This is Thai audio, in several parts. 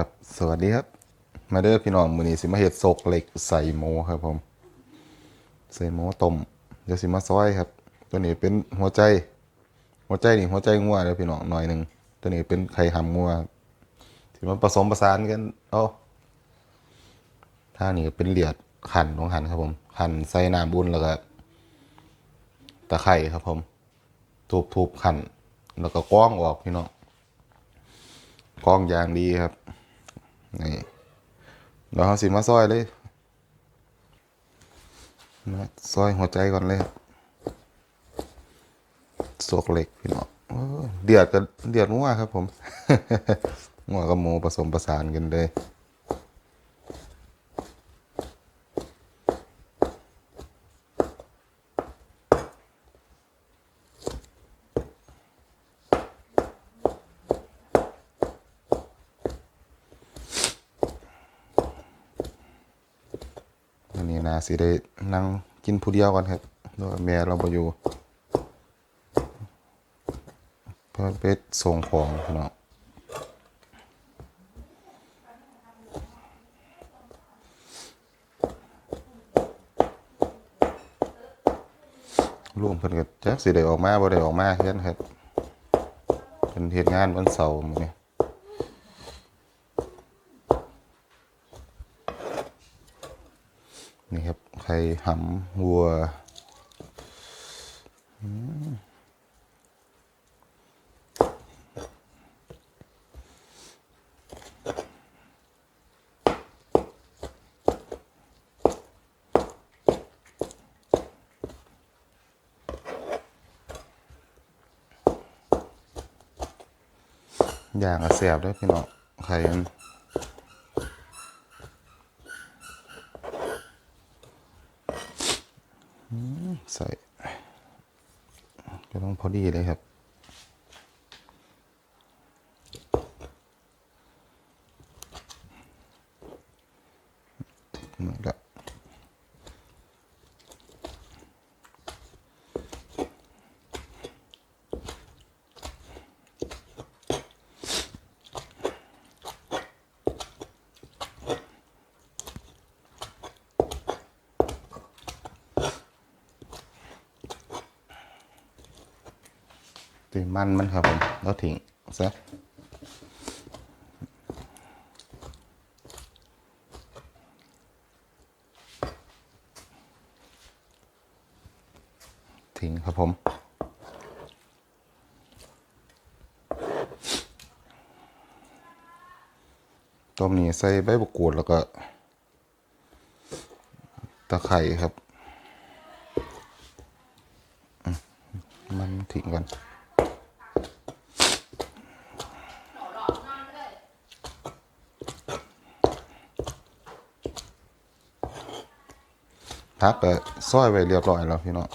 ครับสวัสดีครับ มาเด้อพี่น้องมือนี้สิมาเฮ็ดโซกเหล็กใส่หมูครับผม ใส่หมูต้มเดี๋ยวสิมาซอยครับ ตัวนี้เป็นหัวใจ หัวใจนี่หัวใจงัวเด้อพี่น้องหน่อยหนึ่งตัวนี้เป็นไข่หำงัวที่มาผสมผสานกันเอาท่านี้เป็นเหลียดหั่นของหั่นครับผมหั่นใส่น้ำบุ่นแล้วก็ตะไคร่ครับผมทุบๆหั่นแล้วก็กรองออกพี่น้องกล้องอย่างดีครับ นี่เราเอาสิมาซอยเลยมาซอยหัวใจก่อนเลยสวกเหล็กพี่น้องเดือดกันเดือดงัวครับผมงัวกับหมูผสมผสานกันเลย สิได้นั่งกินผู้เดียวก่อนครับเพราะว่าแม่เราบ่อยู่เพื่อไปส่งของพี่น้องลุงเพิ่นก็จักสิได้ออกมาบ่ได้ออกมาเฮ็ดครับเพิ่นเฮ็ดงานวันเสาร์มื้อนี้ นี่ครับ ไข่หำวัวอย่างอะแสบด้วยพี่น้องไข่มัน ใส่ก็ต้องพอ ดีเลยครับ ตีมันมันครับผมแล้วทิ้งซะทิ้งครับผมต้มนี้ใส่ใบมะกรูดแล้วก็ตะไคร่ครับมมันทิ้งก่อน พักก็ซอยไว้เรียบร้อยแล้วพี่น้อง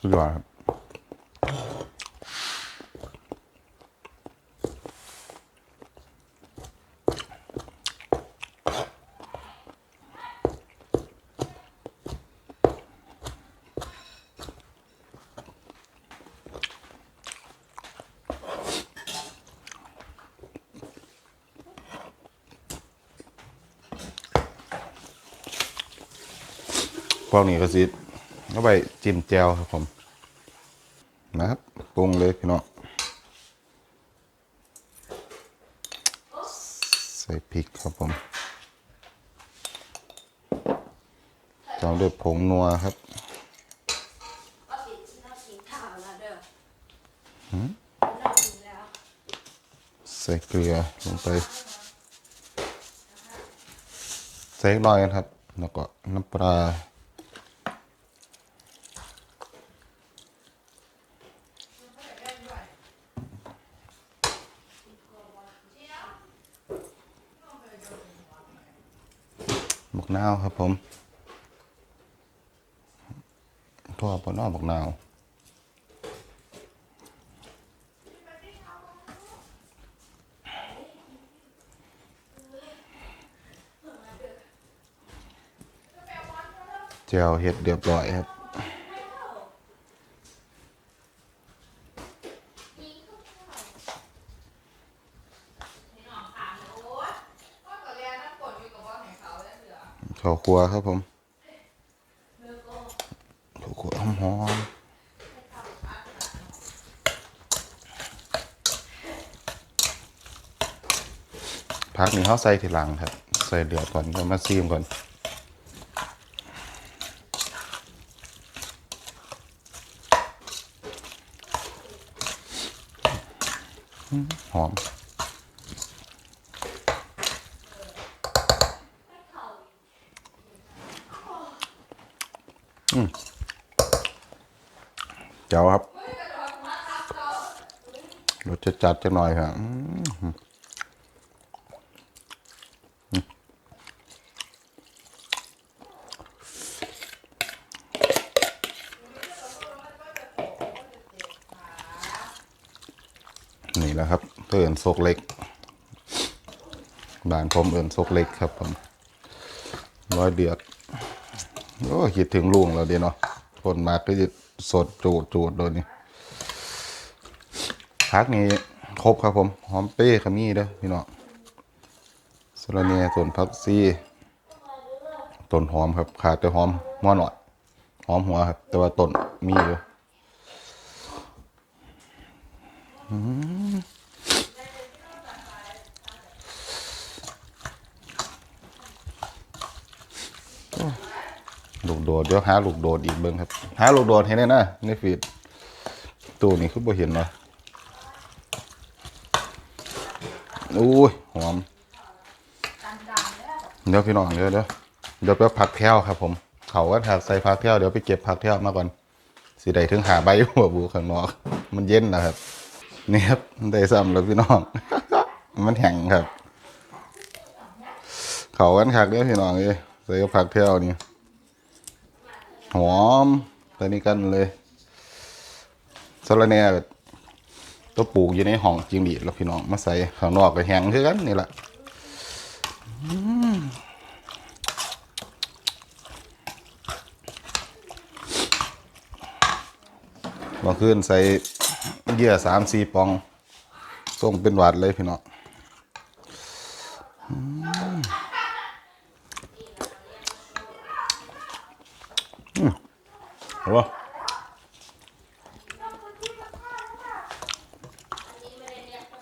สุด ยอดครับพวกนี้ก็สิเอาไปจิ้มแจวครับผม นะครับปรุงเลยพี่น้องใส่พริกครับผมตามด้วยผงนัวครับใส่เกลือลงไป ใส่เล็กน้อยกันครับ แล้วก็น้ำปลา นาวครับผมทั่วปนอบักนาวเจียวเห็ดเรียบร้อยครับ วัวครับผมข้าวครัวหอมหอมพักนี้เขาใส่ทีหลังครับ ใส่เดือดก่อนก็มาซีมก่อนหอม เจ้าครับรสจะจัดจะหน่อยครับนี่แหละครับเอินโซกเล็กบ้านผมเอินโซกเล็กครับผมร้อยเดือดโอ้คิดถึงลุงแล้วดีเนาะคนมากก็จะ สดจูดจูดโดยนี่พักนี่ครบครับผม หอมเป้ขมิ้นเด้อพี่น้องสลเนียส่วนพักซีต้นหอมครับ ขาดแต่หอมม้อหน่อยหอมหัวครับ แต่ว่าต้นมีอยู่ ลูกโดดเดี๋ยวหาลูกโดดอีกเบิ้งครับ หาลูกโดดเห็นไหมนะในฟีดตู้นี้คือบ่เห็นเนาะอุ้ยหอมเดี๋ยวพี่น้องเดี๋ยวเดี๋ยวเดี๋ยวไปผักแพ้วครับ ผมเขาก็ถักใส่ผักแพ้วเดี๋ยวไปเก็บผักแพ้วมาก่อนสิได้ถึงหาใบหัวบูข้างนอก มันเย็นนะครับนี่ครับได้ซ้ำแล้วพี่น้อง มันแห้งครับ เขากันคักเด้อพี่น้องเอ้ยใส่ผักแพ้วนี่ หอมตัวนี้กันเลยสะระแน่ตัวปลูกอยู่ในห้องจริงดีแล้วพี่น้องมาใส่ข้างนอกก็แห้งคือกันนี่แหละบางคืนใส่เหยื่อสามสี่ปองส่งเป็นหวัดเลยพี่น้องอืมอืม เอาวะ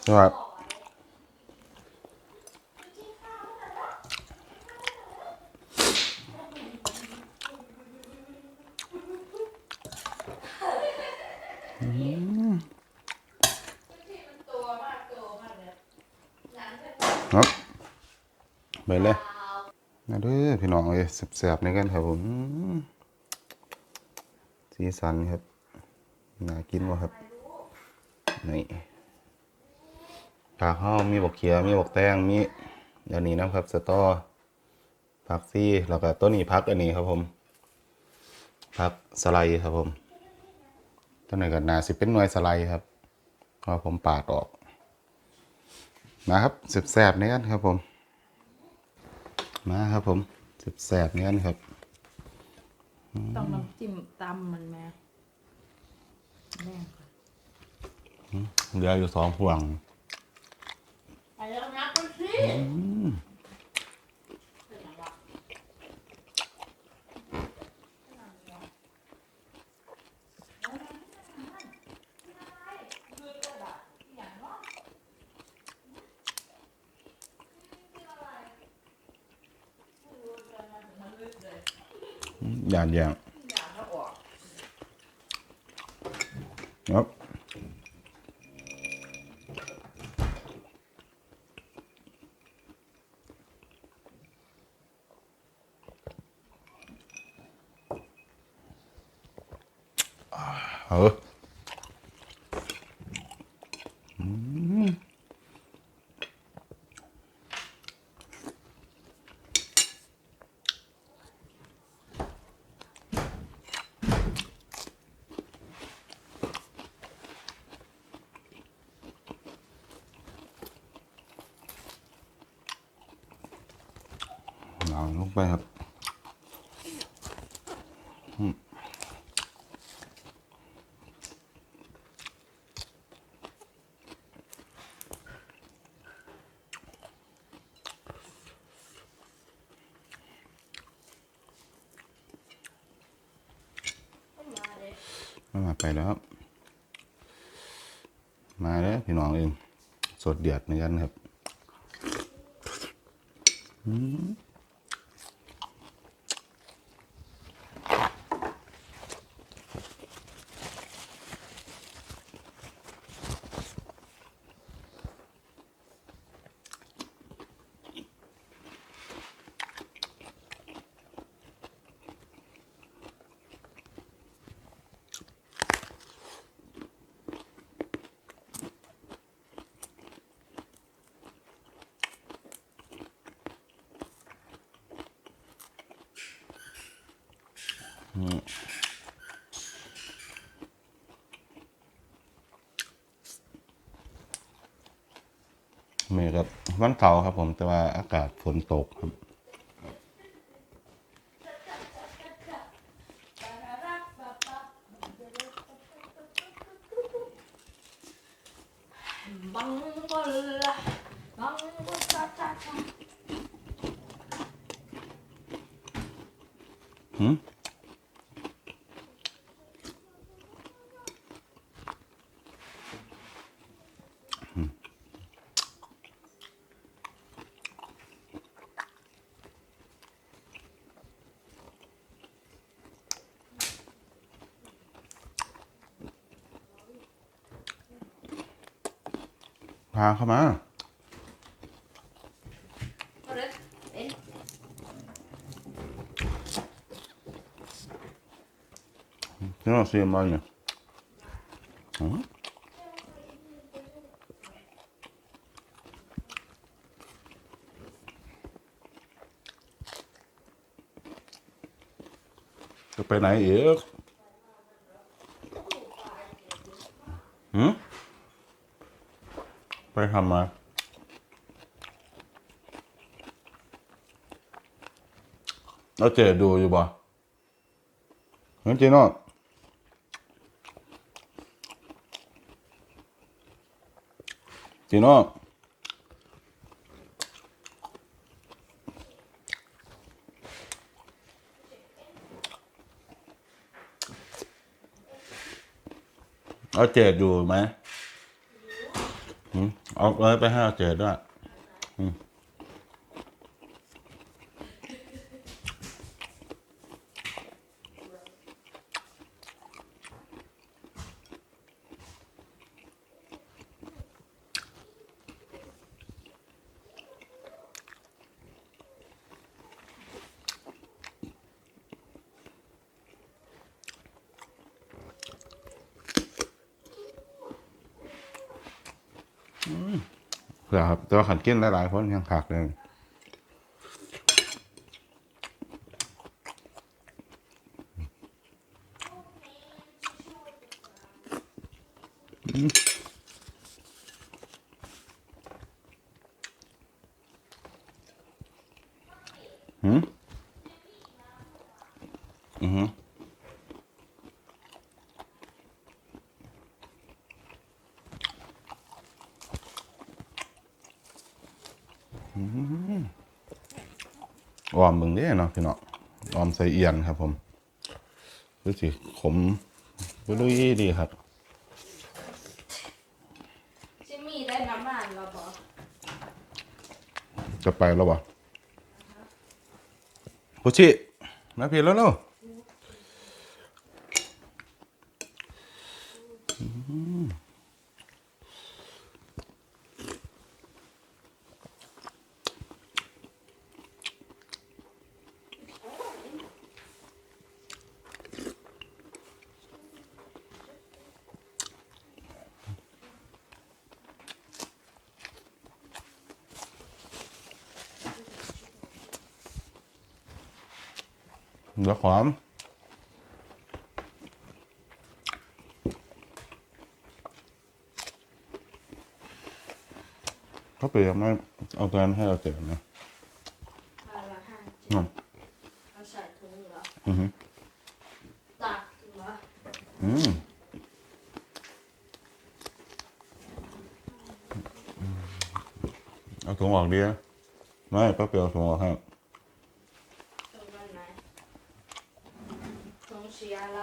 สวัสดีครับไปเลยมาเด้อพี่น้องเอ้ยแสบๆในกันครับผม สีสันครับน่ากินวะครับนี่ผักห้อมมีบกเขียมีบกแตงมีอันนี้นะครับสตอผักซี่แล้วก็ต้นนี้พักอันนี้ครับผมพักสไลด์ครับผมต้นไหนกันนาสิเป็นหน่วยสไลด์ครับเพราะผมปาดออกมาครับสิบแสบเนี้ยครับผม มาครับผมสิบแสบเนี้ยครับ ต้องน้ำจิ้มตำมันแม่แม่ก่อนเหลืออยู่สองห่วงไปแล้วนะคุณสิ อย่างอย่างครับเอออืมาวลงไปครับอืมมาเลยมาไปแล้ว มาแล้วพี่น้องเอง สดเดือดเหมือนกันครับ อืม เมครับวันเสาร์ครับผมแต่ว่าอากาศฝนตกครับ บังก็ละบังก็จ้าจ้าจ้าหืมาเข้ามาเอาเลยเป็นนี่เราเสียมาเนี่ยจะไปไหนอีกหืมไป ทำมาแล้วเจดูอยู่บ่งั้นเจนอเจนอเอาเจดอยู่ไหม อืมเอาเลยไปห้าเจดด้วย เผื่อครับแต่ว่าขันกินหลายๆคนยังขาดเลย ออมมึงเด้เนาะพี่เนาะออมใส่เอียนครับ ผมรู้สิขมบุรุยดีครับชิมีได้น้ำมันเราบอกจะไปแล้ววะพุชิมาพี่แล้วเนาะ เดี๋ยวขอมเขาเปลี่ยนมาเอาแกนให้เราเจ็บนะมาละห้าเจ็ดเนาะอือฮึตักเหรออืมเอาถุงออกดีนะไม่ป้าเปียวเอาถุงออกให้ ตรงนั้นไหนตรงสีอะไร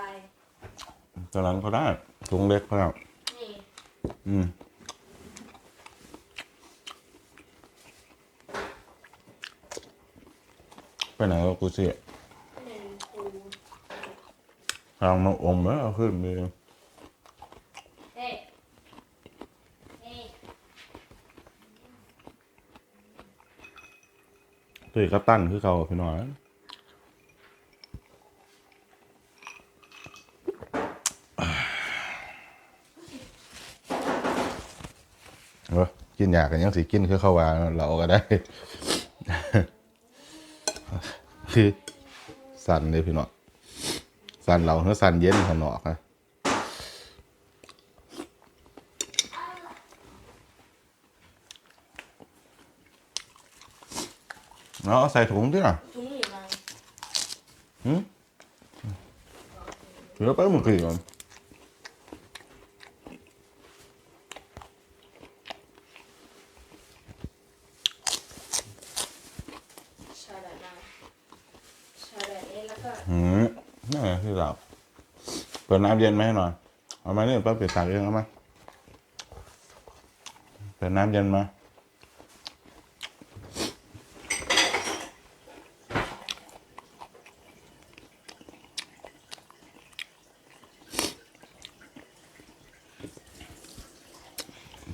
ตอนหลังก็ได้ถุงเล็กก็ได้นี่อืมไปไหนวะกูเสียหนึ่งปูทางมาอมแล้วเอาขึ้นเลยเฮ้เฮ้ตุยกับตั้นคือเขาพี่น้อยเออ กินอยากกันยังสิกินคือเขาวาเราก็ได้ คือสั่นเลยพี่น้องสั่นเราคือสั่นเย็นข้างนอกนะเอาใส่ถุงที่น่ะถุงอยู่ไหนเหลือไปหมดกี่ก่อน ใช่แบบนั้นใช่แบบนี้แล้วก็ หืมนี่นแหละที่เรา เปิดน้ำเย็นไหมาให้หน่อย เอามาเนี่ยป้าเปิดตากเองเอามา เปิดน้ำเย็นมา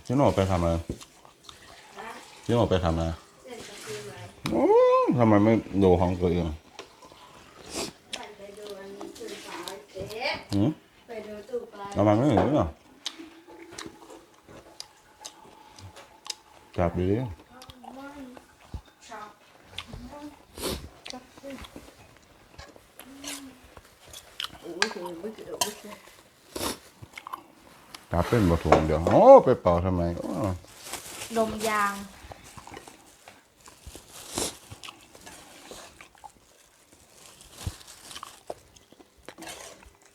พี่โน่ไปทำอะไรนะพี่โน่ไปทำอะไรเส้นกะทิไหมโอ้ทำไมไม่ดูของตัวเอง ฉันไปดูอันนี้ตู้ปลาเจ๊ หืมไปดูตู้ปลาเอามาไม่เห็นหรอจับดีจับเป็นบะถุงเดี๋ยว โอ้ ไปเป่าทำไมโอ้นมยาง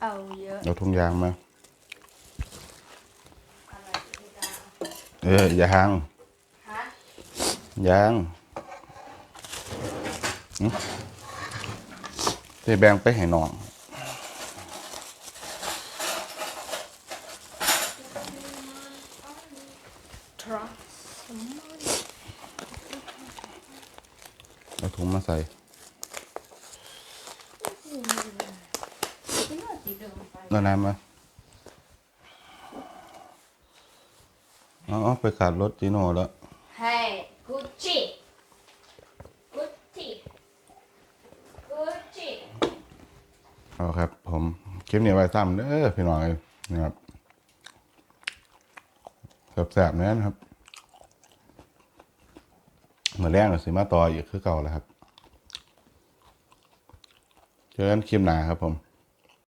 เอาเยอะเอาถุงยางมาอะไรที่จะเออยางฮะยางหึที่แบ่งไปให้น้องทรัคเอาถุงมาใส่ ไม่น่าจะ เดินไปแล้วน้ำมาเอาเอาไปขาดรถจีโน่แล้ว ให้กุชชี่กุชชี่กุชชี่เอาครับ ผมคลิปนี้ไว้ซ้ำเด้อพี่น้องเลยนะครับแสบๆเนี้นะครับเหมือนแรกหน่อยสิมาต่ออีกคือเก่าแล้วครับ เจอกันคลิปหน้าครับผม